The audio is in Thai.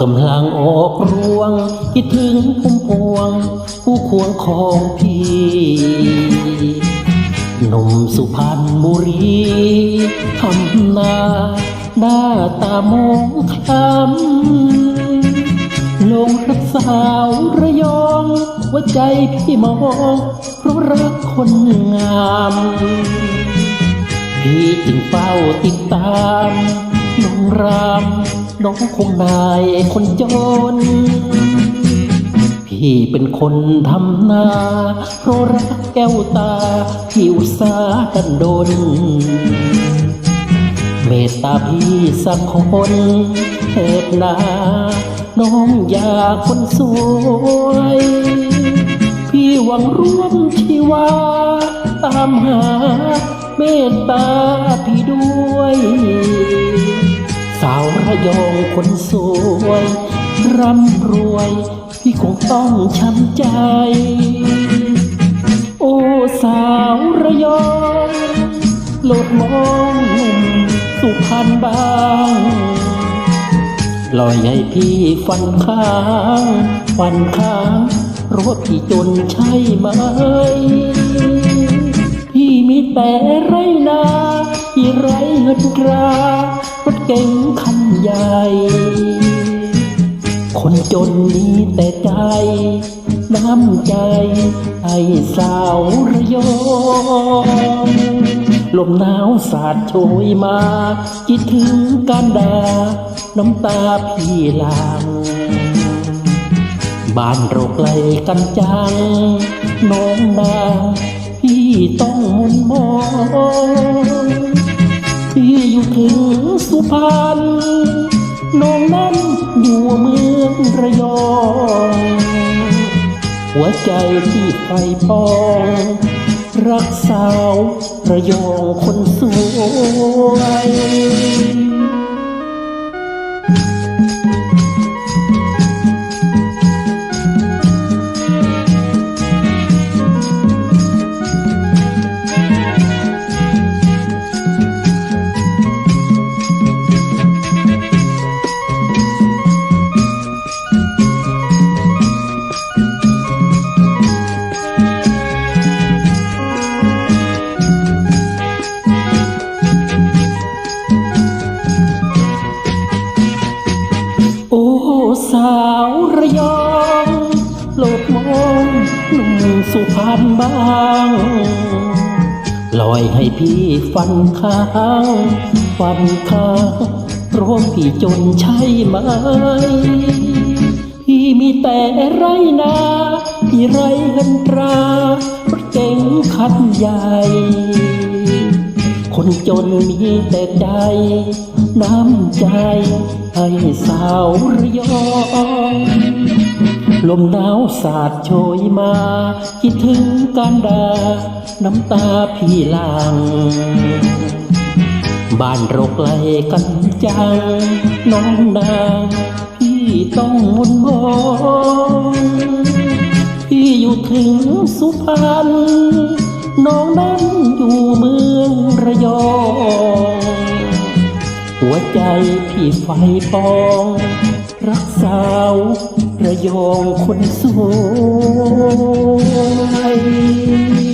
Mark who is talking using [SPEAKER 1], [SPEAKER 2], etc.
[SPEAKER 1] กำลังออกรวง คิดถึงพุ่มพวง ผู้ควงของพี่หนุ่มสุพรรณบุรีทำนาหน้าตามองคล้ำลงรักสาวระยองหัวใจพี่มองเพราะรักคนงาม พี่จึงเฝ้าติดตาม น้องรามน้องคงนายคนจน พี่เป็นคนทำนาเพราะรักแก้วตาที่อุตสาห์กันดน เมตตาพี่สักคนเถิดนาน้องอยากคนสวย พี่หวังร่วมชีวา ตามหาเมตตา สาวระยองคนสวย ร่ำรวย พี่คงต้องช้ำใจ โอ้สาวระยองโลดมองหนุ่มสุพรรณบ้างลอยให้พี่ฟันข้างฟันข้างรถพี่จนใช่ไหม พี่มีแต่ไรนาที่ไรเงินกรา เก๋งคันใหญ่ คนจนมีแต่ใจ น้ำใจไอ้สาวระยองลมหนาวสาดโชยมาคิดถึงการดา น้ำตาพี่ลังบ้านเราไกลกันจัง น้องนาพี่ต้องมุนมอง พี่อยู่ถึงสุพรรณน้องนั้นอยู่เมืองระยอง หัวใจที่ไฟปอง รักสาวระยองคนสวย ลดมองหนุ่มสุพรรณบ้างลอยให้พี่ฟันข้างฟันข้างรวมพี่จนใช่ไหม พี่มีแต่ไรนาพี่ไรเงินตรารถเก๋งคันใหญ่คนจนมีแต่ใจ น้ำใจให้สาวระยอง ลมหนาวสาดโชยมา คิดถึงการดา น้ำตาพี่หลังบ้านราไลกันจัง น้องนางพี่ต้องมุนมองพี่อยู่ถึงสุพรรณน้องนั้นอยู่เมืองระยอง หัวใจที่ไฟปอง รักสาวระยองคนสวย